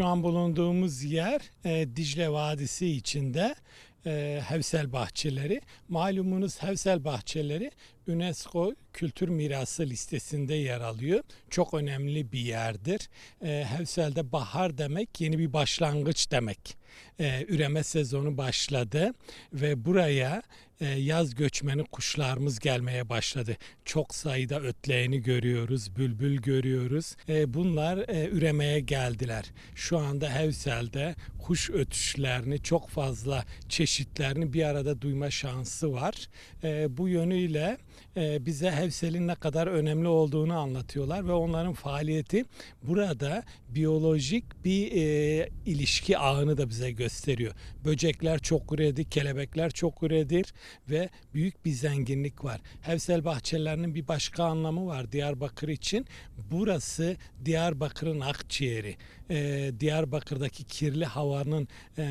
Şu an bulunduğumuz yer e, Dicle Vadisi içinde e, Hevsel Bahçeleri. Malumunuz Hevsel Bahçeleri UNESCO Kültür Mirası listesinde yer alıyor. Çok önemli bir yerdir. E, Hevsel'de bahar demek yeni bir başlangıç demek. E, üreme sezonu başladı ve buraya e, yaz göçmeni kuşlarımız gelmeye başladı. Çok sayıda ötleyeni görüyoruz, bülbül görüyoruz. E, bunlar e, üremeye geldiler. Şu anda Hevsel'de kuş ötüşlerini çok fazla çeşitlerini bir arada duyma şansı var. E, bu yönüyle bize Hevsel'in ne kadar önemli olduğunu anlatıyorlar ve onların faaliyeti burada biyolojik bir e, ilişki ağını da bize gösteriyor. Böcekler çok üredi, kelebekler çok üredir ve büyük bir zenginlik var. Hevsel bahçelerinin bir başka anlamı var Diyarbakır için. Burası Diyarbakır'ın akciğeri. Ee, Diyarbakır'daki kirli havanın e,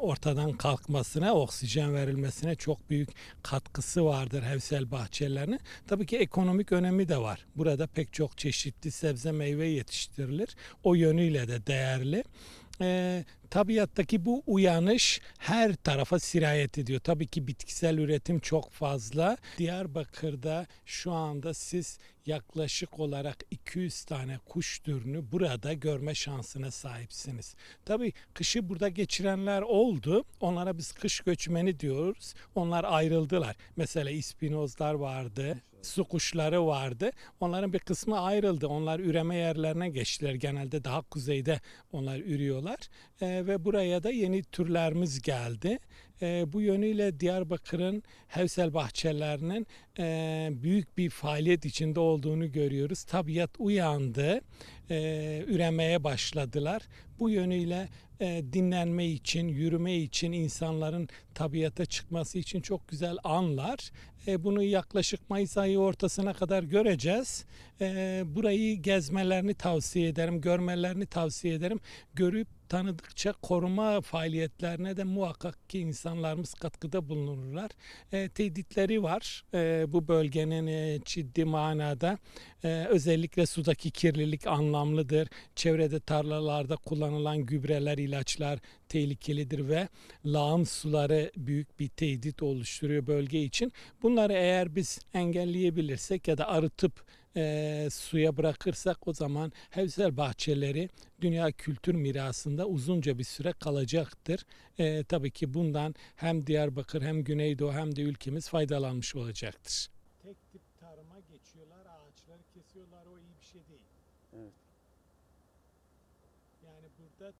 ortadan kalkmasına, oksijen verilmesine çok büyük katkısı vardır Hevsel bahçelerinin. Tabii ki ekonomik önemi de var. Burada pek çok çeşitli sebze meyve yetiştirilir. O yönüyle de değerli. Ee, tabiattaki bu uyanış her tarafa sirayet ediyor. Tabii ki bitkisel üretim çok fazla. Diyarbakır'da şu anda siz yaklaşık olarak 200 tane kuş türünü burada görme şansına sahipsiniz. Tabii kışı burada geçirenler oldu. Onlara biz kış göçmeni diyoruz. Onlar ayrıldılar. Mesela ispinozlar vardı su kuşları vardı. Onların bir kısmı ayrıldı. Onlar üreme yerlerine geçtiler. Genelde daha kuzeyde onlar ürüyorlar. Ee, ve buraya da yeni türlerimiz geldi. Ee, bu yönüyle Diyarbakır'ın Hevsel bahçelerinin e, büyük bir faaliyet içinde olduğunu görüyoruz. Tabiat uyandı, e, üremeye başladılar. Bu yönüyle e, dinlenme için, yürüme için insanların tabiata çıkması için çok güzel anlar. E, bunu yaklaşık Mayıs ayı ortasına kadar göreceğiz. E, burayı gezmelerini tavsiye ederim, görmelerini tavsiye ederim. Görüp tanıdıkça koruma faaliyetlerine de muhakkak ki insanlarımız katkıda bulunurlar. E, tehditleri var e, bu bölgenin e, ciddi manada. E, özellikle sudaki kirlilik anlamlıdır. Çevrede tarlalarda kullanılan gübreler, ilaçlar tehlikelidir ve lağım suları büyük bir tehdit oluşturuyor bölge için. Bunları eğer biz engelleyebilirsek ya da arıtıp e, suya bırakırsak o zaman Hevzel bahçeleri dünya kültür mirasında uzunca bir süre kalacaktır. E, tabii ki bundan hem Diyarbakır hem Güneydoğu hem de ülkemiz faydalanmış olacaktır. Tek tip tarıma geçiyorlar, ağaçları kesiyorlar o iyi bir şey değil. Evet. Yani burada